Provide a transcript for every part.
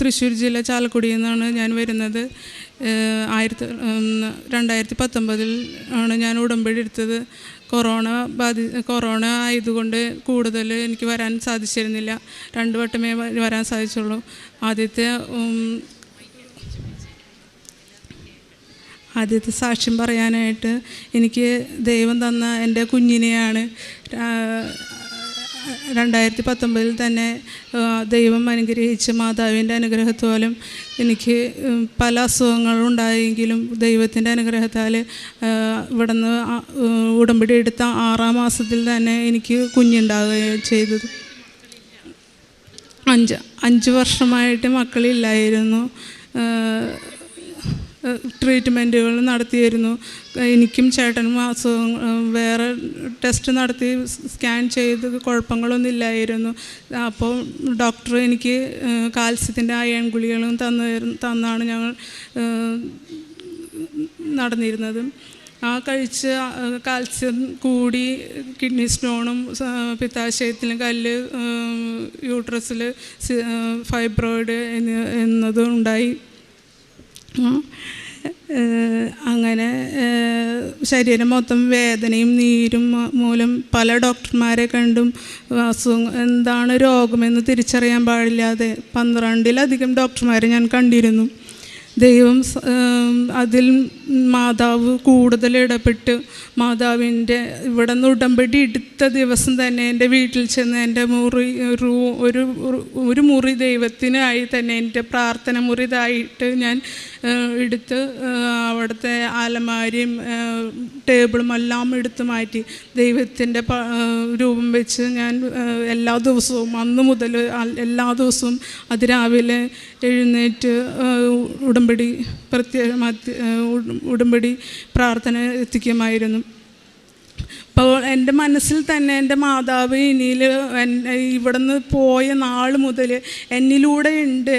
തൃശ്ശൂർ ജില്ല ചാലക്കുടിയിൽ നിന്നാണ് ഞാൻ വരുന്നത്. ആയിരത്തി രണ്ടായിരത്തി ആണ് ഞാൻ ഉടമ്പടി എടുത്തത്. കൊറോണ ബാധി കൊറോണ ആയതുകൊണ്ട് കൂടുതൽ എനിക്ക് വരാൻ സാധിച്ചിരുന്നില്ല. രണ്ട് വട്ടമേ വരാൻ സാധിച്ചുള്ളൂ. ആദ്യത്തെ ആദ്യത്തെ സാക്ഷ്യം പറയാനായിട്ട് എനിക്ക് ദൈവം തന്ന എന്റെ കുഞ്ഞിനെയാണ് രണ്ടായിരത്തി പത്തൊമ്പതിൽ തന്നെ ദൈവം അനുഗ്രഹിച്ച മാതാവിന്റെ അനുഗ്രഹത്തോലും എനിക്ക് പല അസുഖങ്ങളും ഉണ്ടായെങ്കിലും ദൈവത്തിന്റെ അനുഗ്രഹത്താൽ ഇവിടുന്ന് ഉടമ്പടി എടുത്ത ആറാം മാസത്തിൽ തന്നെ എനിക്ക് കുഞ്ഞുണ്ടാവുകയും ചെയ്തത്. അഞ്ച് അഞ്ച് വർഷമായിട്ട് മക്കളില്ലായിരുന്നു. ട്രീറ്റ്മെന്റുകൾ നടത്തിയിരുന്നു എനിക്കും ചേട്ടനും അസുഖങ്ങൾ വേറെ ടെസ്റ്റ് നടത്തി സ്കാൻ ചെയ്ത് കുഴപ്പങ്ങളൊന്നും ഇല്ലായിരുന്നു. അപ്പോൾ ഡോക്ടർ എനിക്ക് കാൽസ്യത്തിന്റെ അയൺ ഗുളികളും തന്നു തന്നാണ് ഞങ്ങൾ നടന്നിരുന്നത്. ആ കഴിച്ച് കാൽസ്യം കൂടി കിഡ്നി സ്റ്റോണും പിത്താശയത്തിലും കല്ല് യൂട്രസിൽ ഫൈബ്രോയിഡ് എന്നി എന്നതും ഉണ്ടായി. അങ്ങനെ ശരീരം മൊത്തം വേദനയും നീരും മൂലം പല ഡോക്ടർമാരെ കണ്ടും അസുഖം എന്താണ് രോഗമെന്ന് തിരിച്ചറിയാൻ പാടില്ലാതെ പന്ത്രണ്ടിലധികം ഡോക്ടർമാരെ ഞാൻ കണ്ടിരുന്നു. ദൈവം അതിൽ മാതാവ് കൂടുതൽ ഇടപെട്ട് മാതാവിന്റെ ഇവിടെ നിന്ന് ഉടമ്പടി എടുത്ത ദിവസം തന്നെ എന്റെ വീട്ടിൽ ചെന്ന് എന്റെ മുറി ഒരു ഒരു മുറി ദൈവത്തിനായി തന്നെ എന്റെ പ്രാർത്ഥന മുറി ഇതായിട്ട് ഞാൻ എടുത്ത് അവിടുത്തെ ആലമാരിയും ടേബിളും എല്ലാം എടുത്ത് മാറ്റി ദൈവത്തിന്റെ രൂപം വെച്ച് ഞാൻ എല്ലാ ദിവസവും അന്ന് മുതൽ എല്ലാ ദിവസവും അതിരാവിലെ എഴുന്നേറ്റ് ഏഹ്, ഉടമ്പടി പ്രത്യേക ഉടമ്പടി പ്രാർത്ഥന എത്തിക്കുമായിരുന്നു. അപ്പോൾ എന്റെ മനസ്സിൽ തന്നെ എന്റെ മാതാവ് ഇനിയിൽ നിന്ന് പോയ നാൾ മുതൽ എന്നിലൂടെ ഉണ്ട്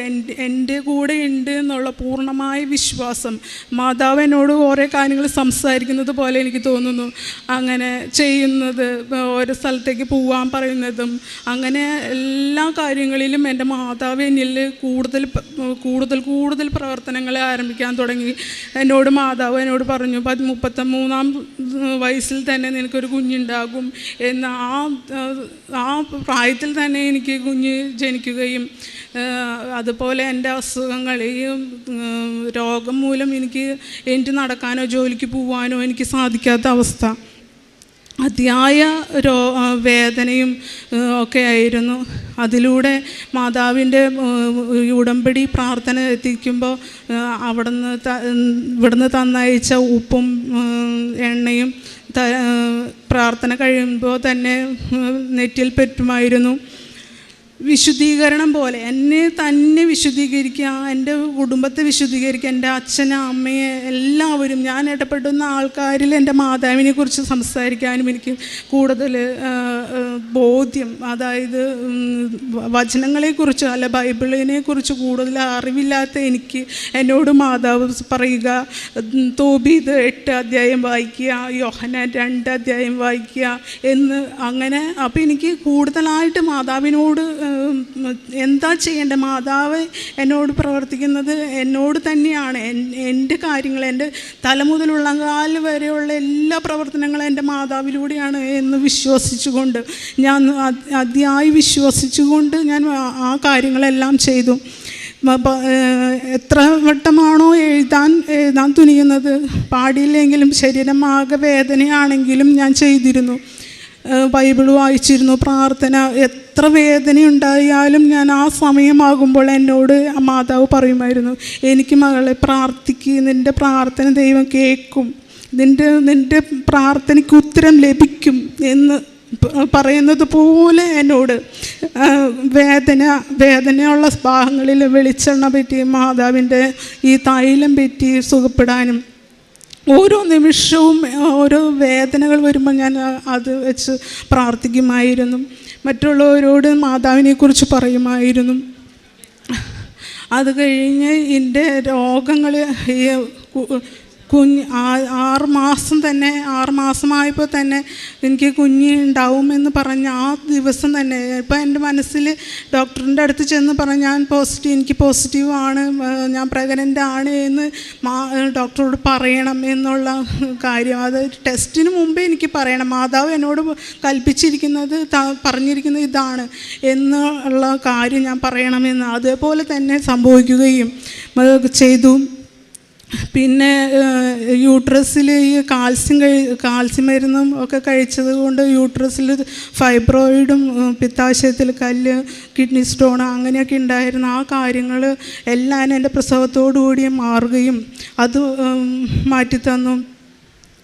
എന്റെ കൂടെ ഉണ്ട് എന്നുള്ള പൂർണമായ വിശ്വാസം. മാതാവ് എന്നോട് ഓരോ കാര്യങ്ങൾ സംസാരിക്കുന്നത് പോലെ എനിക്ക് തോന്നുന്നു. അങ്ങനെ ചെയ്യുന്നത് ഓരോ സ്ഥലത്തേക്ക് പോവാൻ പറയുന്നതും അങ്ങനെ എല്ലാ കാര്യങ്ങളിലും എന്റെ മാതാവ് എന്നിൽ കൂടുതൽ കൂടുതൽ കൂടുതൽ പ്രവർത്തനങ്ങൾ ആരംഭിക്കാൻ തുടങ്ങി. എന്നോട് മാതാവ് എന്നോട് പറഞ്ഞു പത് മുപ്പത്തി മൂന്നാം വയസ്സിൽ തന്നെ നിനക്കൊരു കുഞ്ഞുണ്ടാകും എന്ന ആ ആ പ്രായത്തിൽ തന്നെ എനിക്ക് കുഞ്ഞ് ജനിക്കുകയും അതുപോലെ എന്റെ അസുഖങ്ങൾ ഈ രോഗം മൂലം എനിക്ക് എനിക്ക് നടക്കാനോ ജോലിക്ക് പോവാനോ എനിക്ക് സാധിക്കാത്ത അവസ്ഥ. അതിയായ രോ വേദനയും ഒക്കെ ആയിരുന്നു. അതിലൂടെ മാതാവിന്റെ ഉടമ്പടി പ്രാർത്ഥന എത്തിക്കുമ്പോൾ അവിടുന്ന് ത- ഇവിടുന്ന് തന്നയച്ച ഉപ്പും എണ്ണയും പ്രാർത്ഥന കഴിയുമ്പോൾ തന്നെ നെറ്റിൽ പറ്റുമായിരുന്നു. വിശുദ്ധീകരണം പോലെ എന്നെ തന്നെ വിശുദ്ധീകരിക്കുക എന്റെ കുടുംബത്തെ വിശുദ്ധീകരിക്കുക എന്റെ അച്ഛനെ അമ്മയെ എല്ലാവരും ഞാൻ ഇടപെടുന്ന ആൾക്കാരിൽ എന്റെ മാതാവിനെ കുറിച്ച് സംസാരിക്കാനും എനിക്ക് കൂടുതൽ ബോധ്യം അതായത് വചനങ്ങളെക്കുറിച്ച് അല്ല ബൈബിളിനെ കുറിച്ച് കൂടുതൽ അറിവില്ലാത്ത എനിക്ക് എന്നോട് മാതാവ് പറയുക തോബീത് എട്ട് അധ്യായം വായിക്കുക യോഹന രണ്ട് അധ്യായം വായിക്കുക എന്ന് അങ്ങനെ അപ്പോൾ എനിക്ക് കൂടുതലായിട്ട് മാതാവിനോട് എന്താ ചെയ്യേണ്ടത് മാതാവ് എന്നോട് പ്രവർത്തിക്കുന്നത് എന്നോട് തന്നെയാണ്. എന്റെ കാര്യങ്ങൾ എന്റെ തലമുതലുള്ള കാൽ വരെയുള്ള എല്ലാ പ്രവർത്തനങ്ങളും എന്റെ മാതാവിലൂടെയാണ് എന്ന് വിശ്വസിച്ചുകൊണ്ട് ഞാൻ അത്- അതിയായി വിശ്വസിച്ചുകൊണ്ട് ഞാൻ ആ- കാര്യങ്ങളെല്ലാം ചെയ്തു. എത്ര വട്ടമാണോ എഴുതാൻ എഴുതാൻ തുനിയുന്നത്? പാടിയില്ലെങ്കിലും ശരീരം ആകെ വേദനയാണെങ്കിലും ഞാൻ ചെയ്തിരുന്നു. ബൈബിൾ വായിച്ചിരുന്നു പ്രാർത്ഥന എത്ര വേദനയുണ്ടായാലും ഞാൻ ആ സമയമാകുമ്പോൾ എന്നോട് മാതാവ് പറയുമായിരുന്നു എനിക്ക് മകളെ പ്രാർത്ഥിക്ക് നിന്റെ പ്രാർത്ഥന ദൈവം കേൾക്കും നിന്റെ നിന്റെ പ്രാർത്ഥനയ്ക്ക് ഉത്തരം ലഭിക്കും എന്ന് പറയുന്നത് പോലെ എന്നോട് വേദന വേദനയുള്ള ഭാഗങ്ങളിൽ വെളിച്ചെണ്ണ പറ്റി മാതാവിന്റെ ഈ തൈലം പറ്റി സുഖപ്പെടാനും ഓരോ നിമിഷവും ഓരോ വേദനകൾ വരുമ്പോൾ ഞാൻ അത് വെച്ച് പ്രാർത്ഥിക്കുമായിരുന്നു. മറ്റുള്ളവരോട് മാതാവിനെക്കുറിച്ച് പറയുമായിരുന്നു. അത് കഴിഞ്ഞ് എന്റെ രോഗങ്ങൾ ഈ കുഞ്ഞ് ആറ് മാസം തന്നെ ആറ് മാസമായപ്പോൾ തന്നെ എനിക്ക് കുഞ്ഞ് ഉണ്ടാവുമെന്ന് പറഞ്ഞ ആ ദിവസം തന്നെ ഇപ്പം എന്റെ മനസ്സിൽ ഡോക്ടറിന്റെ അടുത്ത് ചെന്ന് പറഞ്ഞ് ഞാൻ പോസിറ്റീവ് എനിക്ക് പോസിറ്റീവ് ആണ് ഞാൻ പ്രഗ്നന്റ് ആണ് എന്ന് ഡോക്ടറോട് പറയണം എന്നുള്ള കാര്യം. അത് ടെസ്റ്റിന് മുമ്പേ എനിക്ക് പറയണം മാതാവ് എന്നോട് കൽപ്പിച്ചിരിക്കുന്നത് പറഞ്ഞിരിക്കുന്ന ഇതാണ് എന്നുള്ള കാര്യം ഞാൻ പറയണമെന്ന് അതേപോലെ തന്നെ സംഭവിക്കുകയും ചെയ്തു. പിന്നെ യൂട്രസിൽ ഈ കാൽസ്യം കഴി കാൽസ്യം മരുന്നും ഒക്കെ കഴിച്ചത് കൊണ്ട് യൂട്രസിൽ ഫൈബ്രോയിഡും പിത്താശയത്തിൽ കല്ല് കിഡ്നി സ്റ്റോൺ അങ്ങനെയൊക്കെ ഉണ്ടായിരുന്ന ആ കാര്യങ്ങൾ എല്ലാം എന്റെ പ്രസവത്തോടു കൂടി മാറുകയും അത് മാറ്റിത്തന്നു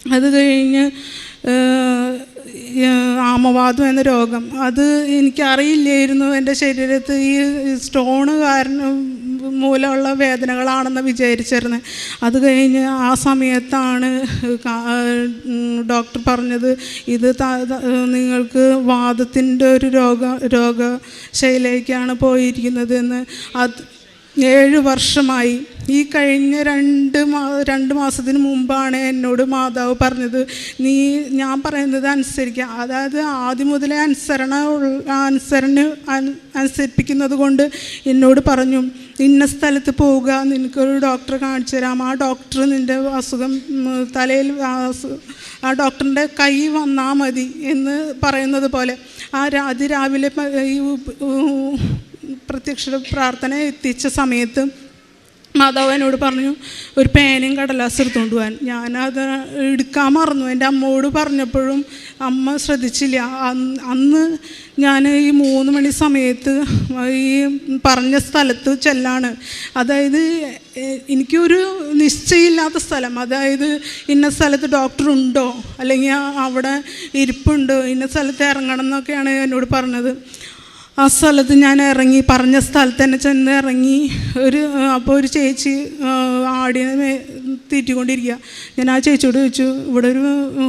അത് കഴിഞ്ഞ് ആമവാദം എന്ന രോഗം. അത് എനിക്കറിയില്ലായിരുന്നു എന്റെ ശരീരത്ത് ഈ സ്റ്റോണ് കാരണം മൂലമുള്ള വേദനകളാണെന്ന് വിചാരിച്ചിരുന്നത് അത് കഴിഞ്ഞ് ആ സമയത്താണ് ഡോക്ടർ പറഞ്ഞത് ഇത് നിങ്ങൾക്ക് വാദത്തിന്റെ ഒരു രോഗ രോഗശൈലിയിലേക്കാണ് പോയിരിക്കുന്നത് എന്ന്. അത് ഏഴ് വർഷമായി. ഈ കഴിഞ്ഞ രണ്ട് മാ രണ്ട് മാസത്തിന് മുമ്പാണ് എന്നോട് മാതാവ് പറഞ്ഞത്. നീ ഞാൻ പറയുന്നത് അനുസരിക്കുക അതായത് ആദ്യം മുതലേ അനുസരണ അനുസരണ അനുസരിപ്പിക്കുന്നത് കൊണ്ട് എന്നോട് പറഞ്ഞു. ഇന്ന സ്ഥലത്ത് പോവുക നിനക്കൊരു ഡോക്ടറെ കാണിച്ചു തരാം. ആ ഡോക്ടർ നിന്റെ അസുഖം തലയിൽ ആ ഡോക്ടറിന്റെ കൈ വന്നാൽ മതി എന്ന് പറയുന്നത് പോലെ ആ അതിരാവിലെ ഈ പ്രത്യക്ഷ പ്രാർത്ഥന എത്തിച്ച സമയത്ത് മാതാവ് എന്നോട് പറഞ്ഞു ഒരു പേനയും കടലാസ് എടുത്തുകൊണ്ട് പോകാൻ ഞാനത് എടുക്കാൻ മറന്നു. എന്റെ അമ്മയോട് പറഞ്ഞപ്പോഴും അമ്മ ശ്രദ്ധിച്ചില്ല. അന്ന് ഞാൻ ഈ മൂന്ന് മണി സമയത്ത് ഈ പറഞ്ഞ സ്ഥലത്ത് ചെല്ലാണ്. അതായത് എനിക്കൊരു നിശ്ചയമില്ലാത്ത സ്ഥലം. അതായത് ഇന്ന സ്ഥലത്ത് ഡോക്ടർ ഉണ്ടോ? അല്ലെങ്കിൽ അവിടെ ഇരിപ്പുണ്ടോ? ഇന്ന സ്ഥലത്ത് ഇറങ്ങണം എന്നൊക്കെയാണ് എന്നോട് പറഞ്ഞത്. ആ സ്ഥലത്ത് ഞാൻ ഇറങ്ങി പറഞ്ഞ സ്ഥലത്ത് തന്നെ ചെന്ന് ഇറങ്ങി. ഒരു അപ്പോൾ ഒരു ചേച്ചി ആടിനെ തീറ്റിക്കൊണ്ടിരിക്കുക ഞാൻ ആ ചേച്ചിയോട് ചോദിച്ചു ഇവിടെ ഒരു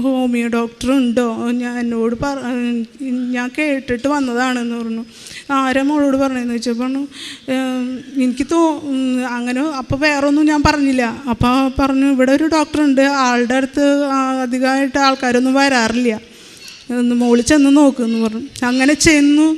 ഹോമിയോ ഡോക്ടർ ഉണ്ടോ? ഞാൻ എന്നോട് പറ ഞാൻ കേട്ടിട്ട് വന്നതാണെന്ന് പറഞ്ഞു. ആരെ മോളോട് പറഞ്ഞതെന്ന്? പറഞ്ഞു എനിക്ക് തോ അങ്ങനെ അപ്പോൾ വേറൊന്നും ഞാൻ പറഞ്ഞില്ല. അപ്പോൾ പറഞ്ഞു ഇവിടെ ഒരു ഡോക്ടർ ഉണ്ട് ആളുടെ അടുത്ത് അധികമായിട്ട് ആൾക്കാരൊന്നും വരാറില്ല. മോളിൽ ചെന്ന് നോക്കുമെന്ന് പറഞ്ഞു. അങ്ങനെ ചെന്നു.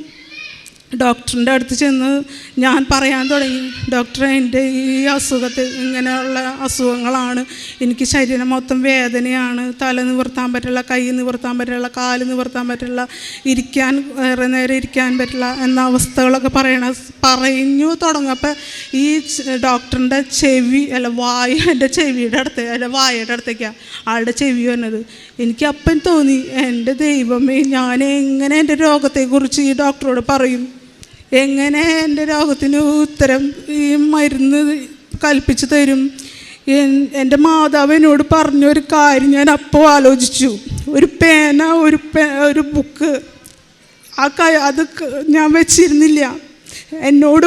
ഡോക്ടറിന്റെ അടുത്ത് ചെന്ന് ഞാൻ പറയാൻ തുടങ്ങി ഡോക്ടറെ എന്റെ ഈ അസുഖത്തിൽ ഇങ്ങനെയുള്ള അസുഖങ്ങളാണ്. എനിക്ക് ശരീരം മൊത്തം വേദനയാണ്. തല നിവർത്താൻ പറ്റില്ല കൈ നിവർത്താൻ പറ്റില്ല കാൽ നിവർത്താൻ പറ്റില്ല ഇരിക്കാൻ വേറെ നേരെ ഇരിക്കാൻ പറ്റില്ല എന്ന അവസ്ഥകളൊക്കെ പറയണ പറഞ്ഞു തുടങ്ങപ്പോൾ ഈ ഡോക്ടറിന്റെ ചെവി അല്ല വായ എന്റെ ചെവിയുടെ അടുത്ത് എന്റെ വായയുടെ അടുത്തേക്കാണ് ആളുടെ ചെവി വന്നത്. എനിക്ക് അപ്പം തോന്നി എന്റെ ദൈവമേ ഞാൻ എങ്ങനെ എന്റെ രോഗത്തെക്കുറിച്ച് ഈ ഡോക്ടറോട് പറയും? എങ്ങനെ എന്റെ രോഗത്തിന് ഉത്തരം ഈ മരുന്ന് കൽപ്പിച്ചു തരും? എൻ- എന്റെ മാതാവ് എന്നോട് പറഞ്ഞൊരു കാര്യം ഞാൻ അപ്പോൾ ആലോചിച്ചു. ഒരു പേന ഒരു പേ ഒരു ബുക്ക് ആ ക അത് ഞാൻ വെച്ചിരുന്നില്ല. എന്നോട്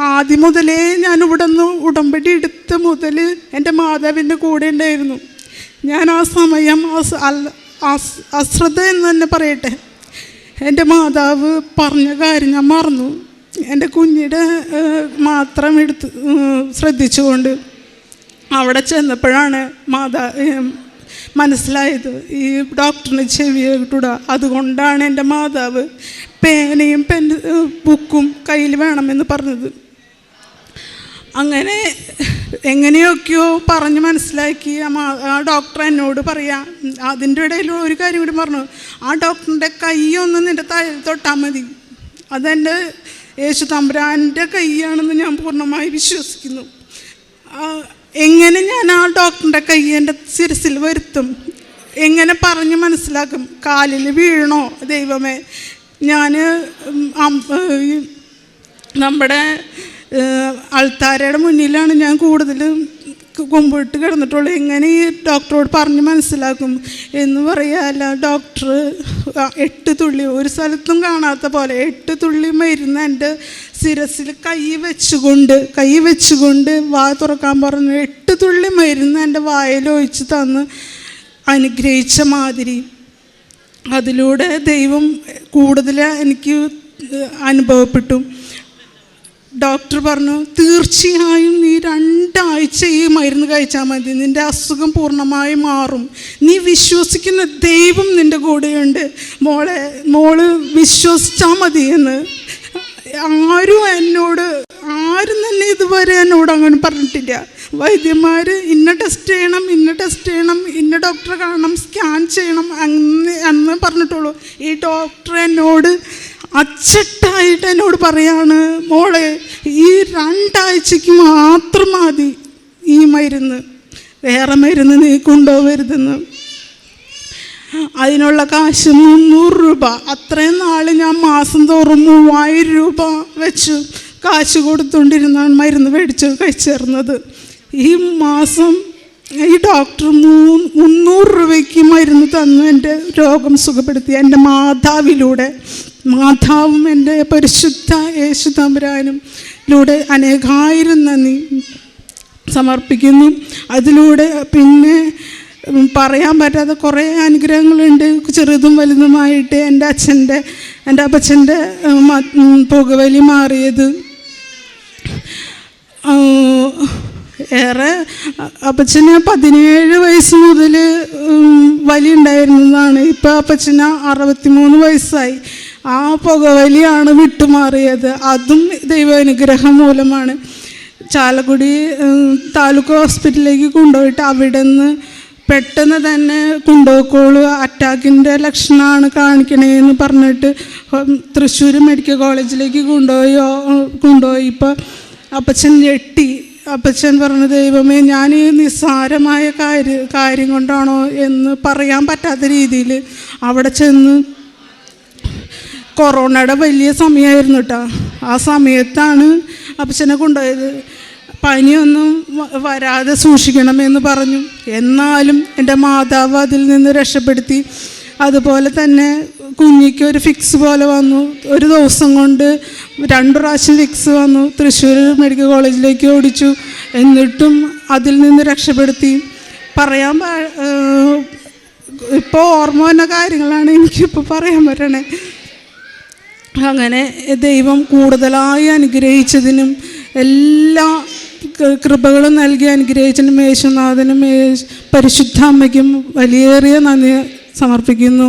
ആദ്യം മുതലേ ഞാൻ ഇവിടെ നിന്ന് ഉടമ്പടി എടുത്ത മുതൽ എന്റെ മാതാവിന്റെ കൂടെ ഉണ്ടായിരുന്നു. ഞാൻ ആ സമയം അശ്രദ്ധ എന്ന് തന്നെ പറയട്ടെ. എന്റെ മാതാവ് പറഞ്ഞ കാര്യം ഞാൻ മറന്നു. എന്റെ കുഞ്ഞിയുടെ മാത്രം എടുത്ത് ശ്രദ്ധിച്ചുകൊണ്ട് അവിടെ ചെന്നപ്പോഴാണ് മാതാ മനസ്സിലായത് ഈ ഡോക്ടറിന് ചെവി കേട്ടൂടാ അതുകൊണ്ടാണ് എന്റെ മാതാവ് പേനയും പെൻ ബുക്കും കയ്യിൽ വേണമെന്ന് പറഞ്ഞത്. അങ്ങനെ എങ്ങനെയൊക്കെയോ പറഞ്ഞ് മനസ്സിലാക്കി. ആ ഡോക്ടർ എന്നോട് പറയാം അതിന്റെ ഇടയിൽ ഒരു കാര്യം കൂടി പറഞ്ഞു. ആ ഡോക്ടറിന്റെ കൈയൊന്ന് നിന്റെ തലയിൽ തൊട്ടാൽ മതി. അതെന്റെ യേശു തമ്പുരാന്റെ കൈയാണെന്ന് ഞാൻ പൂർണമായി വിശ്വസിക്കുന്നു. എങ്ങനെ ഞാൻ ആ ഡോക്ടറിന്റെ കൈ എന്റെ ശിരസിൽ വരുത്തും? എങ്ങനെ പറഞ്ഞ് മനസ്സിലാക്കും? കാലിൽ വീഴണോ? ദൈവമേ ഞാൻ നമ്മുടെ അൾത്താരയുടെ മുന്നിലാണ് ഞാൻ കൂടുതലും കുമ്പിട്ട് കിടന്നിട്ടുള്ളൂ എങ്ങനെ ഈ ഡോക്ടറോട് പറഞ്ഞ് മനസ്സിലാക്കും എന്ന് പറയാല്ല ഡോക്ടർ എട്ട് തുള്ളി ഒരു സ്ഥലത്തും കാണാത്ത പോലെ എട്ട് തുള്ളി മരുന്ന് എന്റെ ശിരസിൽ കൈ വെച്ചുകൊണ്ട് കൈ വെച്ചുകൊണ്ട് വാ തുറക്കാൻ പറഞ്ഞു. എട്ട് തുള്ളി മരുന്ന് എന്റെ വായിൽ ഒഴിച്ച് തന്ന് അനുഗ്രഹിച്ച മാതിരി. അതിലൂടെ ദൈവം കൂടുതൽ എനിക്ക് അനുഭവപ്പെട്ടു. ഡോക്ടർ പറഞ്ഞു തീർച്ചയായും നീ രണ്ടാഴ്ച ഈ മരുന്ന് കഴിച്ചാൽ മതി. നിന്റെ അസുഖം പൂർണമായി മാറും. നീ വിശ്വസിക്കുന്ന ദൈവം നിന്റെ കൂടെയുണ്ട്. മോളെ മോൾ വിശ്വസിച്ചാൽ മതി എന്ന്. ആരും എന്നോട് ആരും തന്നെ ഇതുവരെ എന്നോട് അങ്ങനെ പറഞ്ഞിട്ടില്ല. വൈദ്യന്മാർ ഇന്ന ടെസ്റ്റ് ചെയ്യണം ഇന്ന ടെസ്റ്റ് ചെയ്യണം ഇന്ന ഡോക്ടറെ കാണണം സ്കാൻ ചെയ്യണം അങ്ങനെ അന്ന് പറഞ്ഞിട്ടുള്ളൂ. ഈ ഡോക്ടർ എന്നോട് അച്ചട്ടായിട്ട് എന്നോട് പറയാണ് മോളെ ഈ രണ്ടാഴ്ചക്ക് മാത്രം മതി ഈ മരുന്ന്. വേറെ മരുന്ന് നീ കൊണ്ടുപോകരുതെന്ന്. അതിനുള്ള കാശ് മുന്നൂറ് രൂപ. അത്രയും നാൾ ഞാൻ മാസം തോറും മൂവായിരം രൂപ വെച്ച് കാശ് കൊടുത്തുകൊണ്ടിരുന്നാണ് മരുന്ന് മേടിച്ച് കഴിച്ചേർന്നത്. ഈ മാസം ഈ ഡോക്ടർ മൂ മുന്നൂറ് രൂപയ്ക്ക് മരുന്ന് തന്നു. എന്റെ രോഗം സുഖപ്പെടുത്തി. എന്റെ മാതാവിലൂടെ മാതാവും എന്റെ പരിശുദ്ധ യേശു തമ്പുരാനും ലൂടെ അനേകായിരം നന്ദി സമർപ്പിക്കുന്നു. അതിലൂടെ പിന്നെ പറയാൻ പറ്റാത്ത കുറേ അനുഗ്രഹങ്ങളുണ്ട്. ചെറുതും വലുതുമായിട്ട് എന്റെ അച്ഛന്റെ എന്റെ അപ്പച്ചന്റെ പുകവലി മാറിയത്. ഏറെ അപ്പച്ചന് പതിനേഴ് വയസ്സ് മുതൽ വലി ഉണ്ടായിരുന്നതാണ് ഇപ്പോൾ അപ്പച്ചന് അറുപത്തിമൂന്ന് വയസ്സായി. ആ പുകവലിയാണ് വിട്ടുമാറിയത്. അതും ദൈവാനുഗ്രഹം മൂലമാണ്. ചാലക്കുടി താലൂക്ക് ഹോസ്പിറ്റലിലേക്ക് കൊണ്ടുപോയിട്ട് അവിടെ നിന്ന് പെട്ടെന്ന് തന്നെ കൊണ്ടുപോയിക്കോളൂ അറ്റാക്കിന്റെ ലക്ഷണമാണ് കാണിക്കണേന്ന് പറഞ്ഞിട്ട് തൃശ്ശൂർ മെഡിക്കൽ കോളേജിലേക്ക് കൊണ്ടുപോയി കൊണ്ടുപോയി. ഇപ്പോൾ അപ്പച്ചൻ ഞെട്ടി. അപ്പച്ചൻ പറഞ്ഞു ദൈവമേ ഞാൻ ഈ നിസ്സാരമായ കാര്യം കാര്യം കൊണ്ടാണോ എന്ന് പറയാൻ പറ്റാത്ത രീതിയിൽ അവിടെ ചെന്ന് കൊറോണയുടെ വലിയ സമയമായിരുന്നു കേട്ടോ ആ സമയത്താണ് അപ്പച്ചനെ കൊണ്ടുപോയത്. പനിയൊന്നും വരാതെ സൂക്ഷിക്കണമെന്ന് പറഞ്ഞു. എന്നാലും എന്റെ മാതാവ് അതിൽ നിന്ന് രക്ഷപ്പെടുത്തി. അതുപോലെ തന്നെ കുഞ്ഞിക്ക് ഒരു ഫിക്സ് പോലെ വന്നു. ഒരു ദിവസം കൊണ്ട് രണ്ട് പ്രാവശ്യം ഫിക്സ് വന്നു. തൃശ്ശൂർ മെഡിക്കൽ കോളേജിലേക്ക് ഓടിച്ചു. എന്നിട്ടും അതിൽ നിന്ന് രക്ഷപ്പെടുത്തി. പറയാൻ ഇപ്പോൾ ഓർമ്മ വന്ന കാര്യങ്ങളാണ് എനിക്കിപ്പോൾ പറയാൻ പറ്റണേ. അങ്ങനെ ദൈവം കൂടുതലായി അനുഗ്രഹിച്ചതിനും എല്ലാ കൃപകളും നൽകി അനുഗ്രഹിച്ചതിനും യേശുനാഥനും പരിശുദ്ധ അമ്മയ്ക്കും വലിയേറിയ നന്ദി സമർപ്പിക്കുന്നു.